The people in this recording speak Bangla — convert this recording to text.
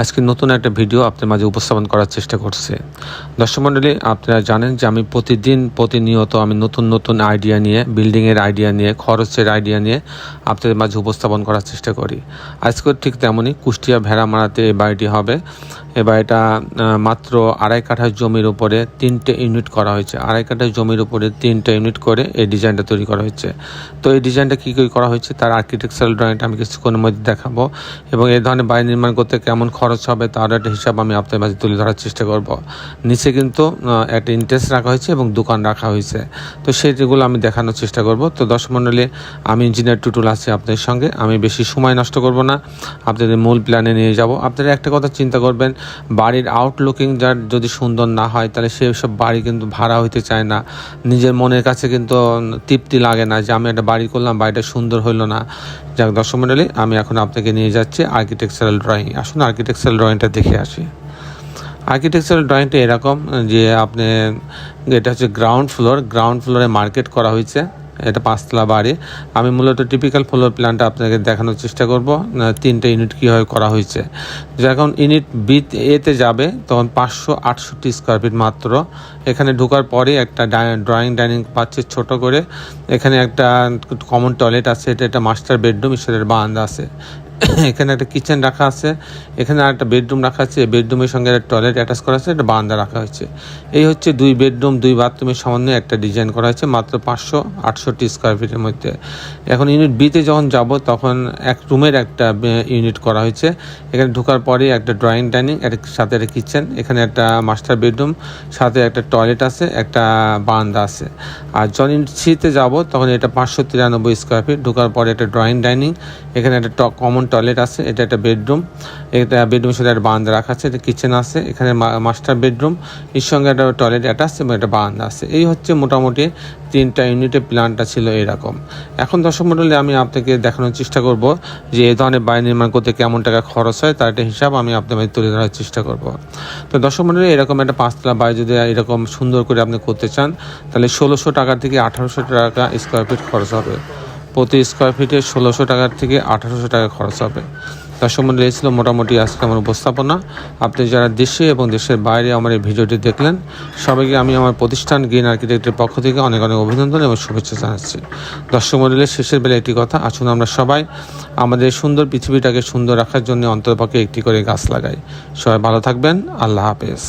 আজকে নতুন একটা ভিডিও আপনার মাঝে উপস্থাপন করার চেষ্টা করছে। দর্শক মণ্ডলী, আপনারা জানেন যে আমি প্রতিদিন প্রতিনিয়ত আমি নতুন নতুন আইডিয়া নিয়ে বিল্ডিংয়ের আইডিয়া নিয়ে, খরচের আইডিয়া নিয়ে আপনাদের মাঝে উপস্থাপন করার চেষ্টা করি। আজকে ঠিক তেমনই কুষ্টিয়া ভেড়ামারাতে এই বাড়িটি হবে। এ বাড়িটা মাত্র আড়াই কাঠা জমির উপরে তিনটে ইউনিট করা হয়েছে। আড়াই কাঠা জমির উপরে তিনটে ইউনিট করে এই ডিজাইনটা তৈরি করা হয়েছে। তো এই ডিজাইনটা কী কী করা হয়েছে? তার আর্কিটেকচারাল ড্রয়িংটা আমি কিছুক্ষণের মধ্যে দেখাবো। এবং এই ধরনের বাড়ি নির্মাণ করতে কেমন খরচ হবে, তার একটা হিসাব আমি আপনার মাঝে তুলে ধরার চেষ্টা করব। নিচে কিন্তু একটা ইন্টারেস্ট রাখা হয়েছে এবং দোকান রাখা হয়েছে। তো সেগুলো আমি দেখানোর চেষ্টা করব। তো দশ মণ্ডলে, আমি ইঞ্জিনিয়ার টুটুল আছি আপনাদের সঙ্গে। আমি বেশি সময় নষ্ট করব না। আপনাদের মূল প্ল্যানে নিয়ে যাব। আপনারা একটা কথা চিন্তা করবেন, বাড়ির আউটলুকিং যার যদি সুন্দর না হয়, তাহলে সেই সব বাড়ি কিন্তু ভাড়া হইতে চায় না। নিজের মনের কাছে কিন্তু তৃপ্তি লাগে না যে আমি একটা বাড়ি করলাম, বাড়িটা সুন্দর হইল না। যাক, দর্শক মণ্ডলী আমি এখন আপনাকে নিয়ে যাচ্ছি আর্কিটেকচারাল ড্রয়িং আসুন আর্কিটেকচারাল ড্রয়িংটা দেখে আসি। আর্কিটেকচারাল ড্রয়িংটা এরকম যে আপনি, এটা হচ্ছে গ্রাউন্ড ফ্লোর গ্রাউন্ড ফ্লোরে মার্কেট করা হয়েছে। এটা পাঁচতলা বাড়ি। আমি মূলত টিপিক্যাল ফ্লোর প্ল্যানটা আপনাকে দেখানোর চেষ্টা করব তিনটে ইউনিট কীভাবে করা হয়েছে। যখন ইউনিট বি এতে যাবে, তখন পাঁচশো আটষট্টি স্কোয়ার ফিট মাত্র। এখানে ঢোকার পরে একটা ড্রয়িং ডাইনিং পাচ্ছে ছোট করে। এখানে একটা কমন টয়লেট আছে, এটা একটা মাস্টার বেডরুম ঈশ্বরের বারান্দা আছে। এখানে একটা কিচেন রাখা আছে। এখানে আর একটা বেডরুম রাখা আছে। বেডরুমের সঙ্গে একটা টয়লেট অ্যাটাচ করা আছে, একটা বারান্দা রাখা হয়েছে। এই হচ্ছে দুই বেডরুম, দুই বাথরুমের সমন্বয়ে একটা ডিজাইন করা হয়েছে, মাত্র পাঁচশো আটষট্টি স্কোয়ার ফিটের মধ্যে। এখন ইউনিট বিতে যখন যাব, তখন এক রুমের একটা ইউনিট করা হয়েছে। এখানে ঢোকার পরে একটা ড্রয়িং ডাইনিং এর সাথে একটা কিচেন এখানে একটা মাস্টার বেডরুম সাথে একটা টয়লেট আছে, একটা বারান্দা আছে। আর যখন ইউনিট সিতে যাব, তখন এটা পাঁচশো তিরানব্বই স্কোয়ার ফিট ঢোকার পরে একটা ড্রয়িং ডাইনিং এখানে একটা কমন টয়লেট আছে, এটা একটা বেডরুম এটা বেডরুমের সাথে একটা বারান্দা রাখা আছে, এটা কিচেন আছে, এখানে মাস্টার বেডরুম এর সঙ্গে একটা টয়লেট অ্যাটাচ এবং একটা বারান্দা আছে। এই হচ্ছে মোটামুটি তিনটা ইউনিটের প্ল্যানটা ছিল এরকম। এখন দর্শক মণ্ডলী আমি আপনাকে দেখানোর চেষ্টা করব যে এই ধরনের বাড়ি নির্মাণ করতে কেমন টাকা খরচ হয়, তার একটা হিসাব আমি আপনাদের তুলে ধরার চেষ্টা করব। তো দর্শক মণ্ডলী এরকম একটা পাঁচতলা বাড়ি যদি এরকম সুন্দর করে আপনি করতে চান, তাহলে ষোলোশো টাকা থেকে আঠারোশো টাকা স্কোয়ার ফিট খরচ হবে। প্রতি স্কোয়ার ফিটে ষোলোশো টাকার থেকে আঠারোশো টাকা খরচ হবে। তার সম্বন্ধে এই ছিল মোটামুটি আজকে আমার উপস্থাপনা। আপনি যারা দেশে এবং দেশের বাইরে আমার এই ভিডিওটি দেখলেন, সবাইকে আমি আমার প্রতিষ্ঠান গ্রিন আর্কিটেক্টের পক্ষ থেকে অনেক অনেক অভিনন্দন এবং শুভেচ্ছা জানাচ্ছি। দর্শক মন্ডলের শেষের বেলা একটি কথা, আসুন আমরা সবাই আমাদের সুন্দর পৃথিবীটাকে সুন্দর রাখার জন্য অন্ততপক্ষে একটি করে গাছ লাগাই। সবাই ভালো থাকবেন, আল্লাহ হাফেজ।